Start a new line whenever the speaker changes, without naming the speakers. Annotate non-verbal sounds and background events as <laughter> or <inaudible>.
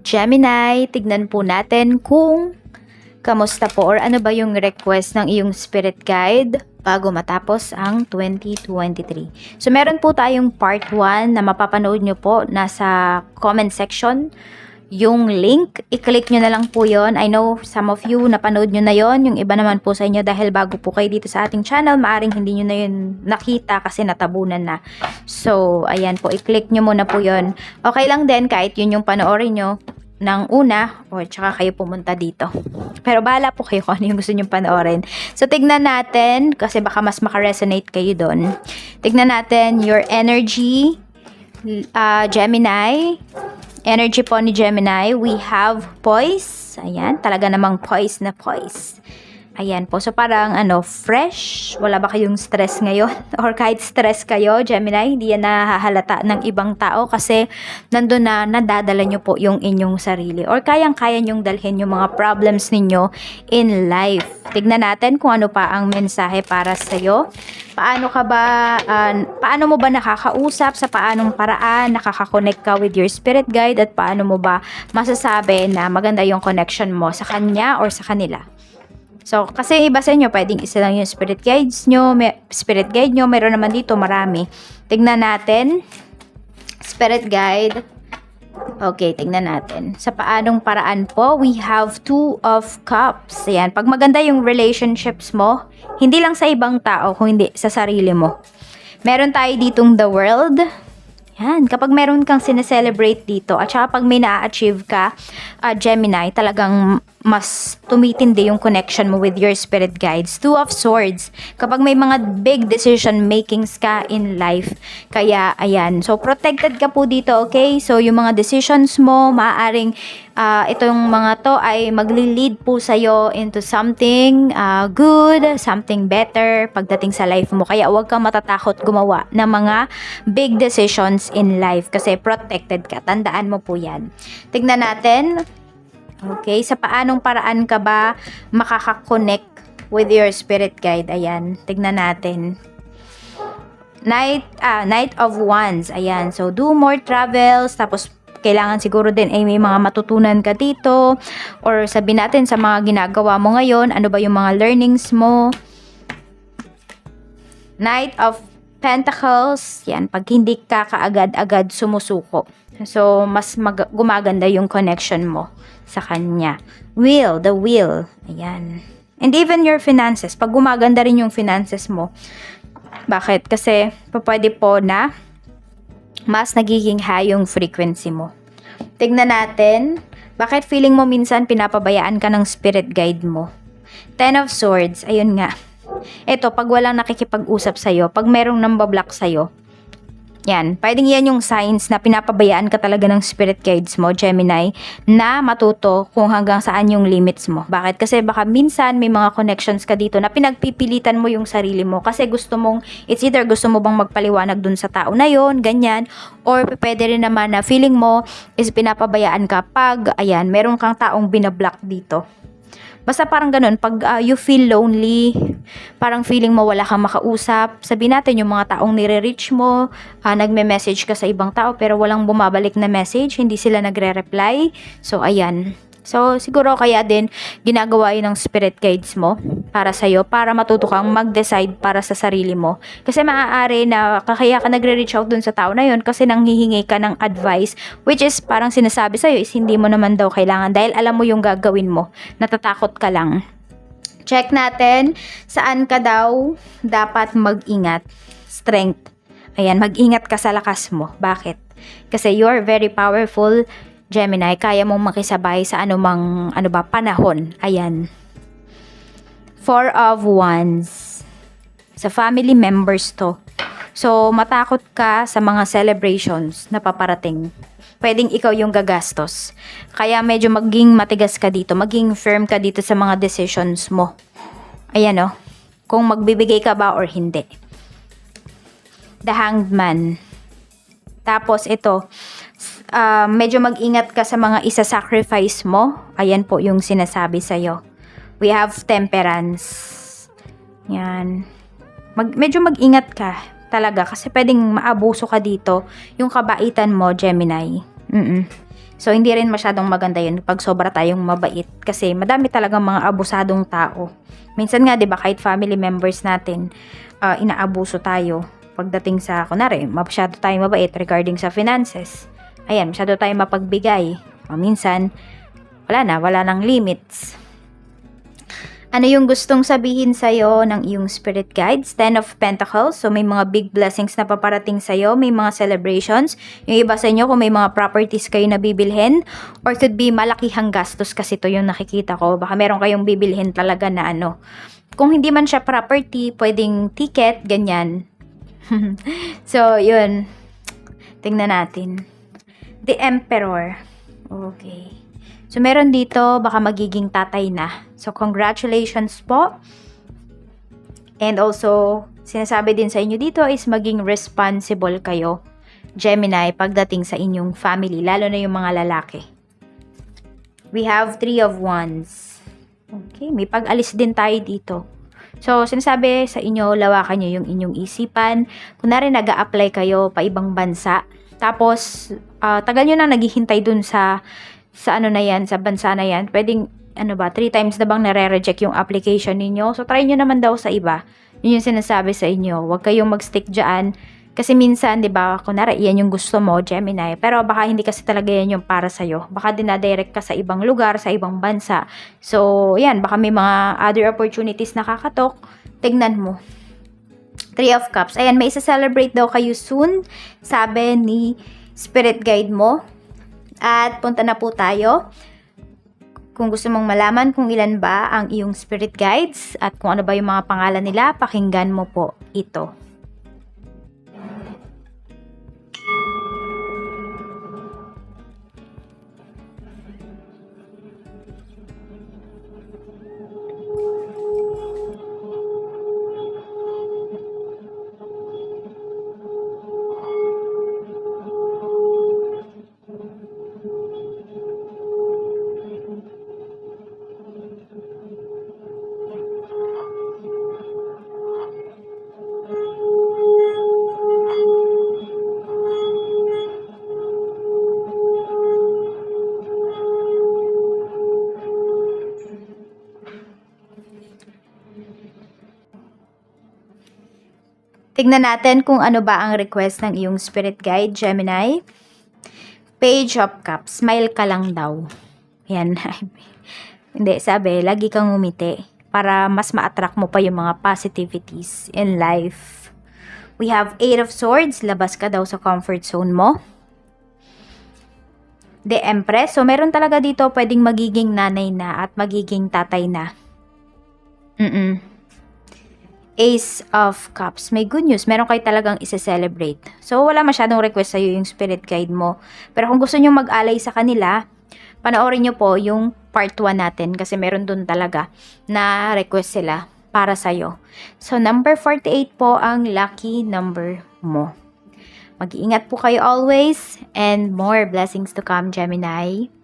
Gemini, tignan po natin kung kamusta po or ano ba yung request ng iyong spirit guide bago matapos ang 2023. So meron po tayong part 1 na mapapanood nyo po nasa comment section yung link, i-click nyo na lang po yon. I know some of you napanood nyo na yon. Yung iba naman po sa inyo dahil bago po kayo dito sa ating channel, maaring hindi nyo na yun nakita kasi natabunan na. So, ayan po, i-click nyo muna po yon. Okay lang din kahit yun yung panoorin nyo ng una o tsaka kayo pumunta dito. Pero bahala po kayo kung ano yung gusto nyo panoorin. So, tignan natin kasi baka mas makaresonate kayo doon. Tignan natin your energy, uh, Gemini, energy po ni Gemini, we have poise. Ayan, talaga namang poise na poise. Ayan po. So, parang ano, fresh. Wala ba kayong stress ngayon? <laughs> Or kahit stress kayo, Gemini, hindi yan nahahalata ng ibang tao kasi nandun na nadadala nyo po yung inyong sarili. Or kayang-kaya nyong dalhin yung mga problems ninyo in life. Tignan natin kung ano pa ang mensahe para sa'yo. Paano ka ba, uh, paano mo ba nakakausap sa paanong paraan, nakakakonect ka with your spirit guide at paano mo ba masasabi na maganda yung connection mo sa kanya or sa kanila. So, kasi iba sa inyo, pwedeng isa lang yung spirit guides nyo, may, spirit guide nyo, meron naman dito marami. Tignan natin. Spirit guide. Okay, tignan natin. Sa paanong paraan po, we have two of cups. Ayan, pag maganda yung relationships mo, hindi lang sa ibang tao, kung hindi sa sarili mo. Meron tayo ditong the world. Yan, kapag meron kang sineselebrate dito, at saka pag may na-achieve ka, uh, Gemini, talagang mas tumitindi yung connection mo with your spirit guides. Two of Swords. Kapag may mga big decision makings ka in life. Kaya, ayan. So, protected ka po dito, okay? So, yung mga decisions mo, maaaring uh, itong mga to ay magli-lead po sa'yo into something uh, good, something better pagdating sa life mo. Kaya, huwag kang matatakot gumawa ng mga big decisions in life kasi protected ka. Tandaan mo po yan. Tignan natin Okay, sa paanong paraan ka ba makakakonect with your spirit guide? Ayan, tignan natin. Night, ah, Night of Wands. Ayan, so do more travels, tapos kailangan siguro din ay may mga matutunan ka dito or sabi natin sa mga ginagawa mo ngayon, ano ba yung mga learnings mo. Knight of Pentacles, yan, pag hindi ka kaagad-agad sumusuko. So, mas mag- gumaganda yung connection mo sa kanya. Will, the will. Ayan. And even your finances. Pag gumaganda rin yung finances mo. Bakit? Kasi, pwede po na mas nagiging high yung frequency mo. Tignan natin, bakit feeling mo minsan pinapabayaan ka ng spirit guide mo? Ten of Swords, ayun nga ito, pag walang nakikipag-usap sa'yo, pag merong nambablock sa'yo, yan, pwedeng yan yung signs na pinapabayaan ka talaga ng spirit guides mo, Gemini, na matuto kung hanggang saan yung limits mo. Bakit? Kasi baka minsan may mga connections ka dito na pinagpipilitan mo yung sarili mo kasi gusto mong, it's either gusto mo bang magpaliwanag dun sa tao na yon ganyan, or pwede rin naman na feeling mo is pinapabayaan ka pag, ayan, meron kang taong binablock dito Basta parang ganun, pag uh, you feel lonely, parang feeling mo wala kang makausap, sabi natin yung mga taong nire-reach mo, uh, nagme-message ka sa ibang tao pero walang bumabalik na message, hindi sila nagre-reply. So, ayan. So, siguro kaya din ginagawa yun ng spirit guides mo para sa'yo, para matuto kang mag-decide para sa sarili mo. Kasi maaari na kaya ka nagre-reach out dun sa tao na yun kasi nanghihingi ka ng advice, which is parang sinasabi sa'yo is hindi mo naman daw kailangan dahil alam mo yung gagawin mo. Natatakot ka lang. Check natin saan ka daw dapat mag-ingat. Strength. Ayan, mag-ingat ka sa lakas mo. Bakit? Kasi you're very powerful Gemini, kaya mong makisabay sa anumang ano ba panahon. Ayan. Four of Wands. Sa family members to. So, matakot ka sa mga celebrations na paparating. Pwedeng ikaw yung gagastos. Kaya medyo maging matigas ka dito. Maging firm ka dito sa mga decisions mo. Ayan o. Oh. Kung magbibigay ka ba or hindi. The Hanged Man. Tapos ito, uh, medyo mag-ingat ka sa mga isa-sacrifice mo. Ayan po yung sinasabi sa'yo. We have temperance. Yan. Mag, medyo mag-ingat ka talaga kasi pwedeng maabuso ka dito yung kabaitan mo, Gemini. Mm-mm. So, hindi rin masyadong maganda yun pag sobra tayong mabait. Kasi madami talagang mga abusadong tao. Minsan nga, di ba, kahit family members natin, ah, inaabuso tayo pagdating sa, kunwari, masyado tayong mabait regarding sa finances. Ayan, masyado tayong mapagbigay. O, minsan, wala na, wala nang limits. Ano yung gustong sabihin sa'yo ng iyong spirit guides? Ten of Pentacles. So, may mga big blessings na paparating sa'yo. May mga celebrations. Yung iba sa inyo, kung may mga properties kayo na bibilhin. Or could be malakihang gastos kasi to yung nakikita ko. Baka meron kayong bibilhin talaga na ano. Kung hindi man siya property, pwedeng ticket, ganyan. <laughs> so, yun. Tingnan natin. The Emperor. Okay. So, meron dito, baka magiging tatay na. So, congratulations po. And also, sinasabi din sa inyo dito is maging responsible kayo, Gemini, pagdating sa inyong family, lalo na yung mga lalaki. We have three of wands. Okay, may pag-alis din tayo dito. So, sinasabi sa inyo, lawakan nyo yung inyong isipan. Kunwari, nag apply kayo pa ibang bansa. Tapos, ah, tagal nyo na naghihintay dun sa sa ano na yan, sa bansa na yan, pwedeng, ano ba, three times na bang nare-reject yung application ninyo. So, try nyo naman daw sa iba. Yun yung sinasabi sa inyo. Huwag kayong mag-stick dyan. Kasi minsan, di ba, kunwari, yan yung gusto mo, Gemini. Pero baka hindi kasi talaga yan yung para sa'yo. Baka dinadirect ka sa ibang lugar, sa ibang bansa. So, yan, baka may mga other opportunities na kakatok. Tignan mo. Three of Cups. Ayan, may isa-celebrate daw kayo soon. Sabi ni spirit guide mo. At punta na po tayo. Kung gusto mong malaman kung ilan ba ang iyong spirit guides at kung ano ba yung mga pangalan nila, pakinggan mo po ito. Tignan natin kung ano ba ang request ng iyong spirit guide, Gemini. Page of Cups. Smile ka lang daw. Yan. <laughs> Hindi, sabi, lagi kang umiti para mas ma-attract mo pa yung mga positivities in life. We have Eight of Swords. Labas ka daw sa comfort zone mo. The Empress. So, meron talaga dito pwedeng magiging nanay na at magiging tatay na. Mm-mm. Ace of Cups. May good news. Meron kayo talagang isa-celebrate. So, wala masyadong request sa'yo yung spirit guide mo. Pero kung gusto nyo mag-alay sa kanila, panoorin nyo po yung part 1 natin kasi meron dun talaga na request sila para sa'yo. So, number 48 po ang lucky number mo. Mag-iingat po kayo always and more blessings to come, Gemini.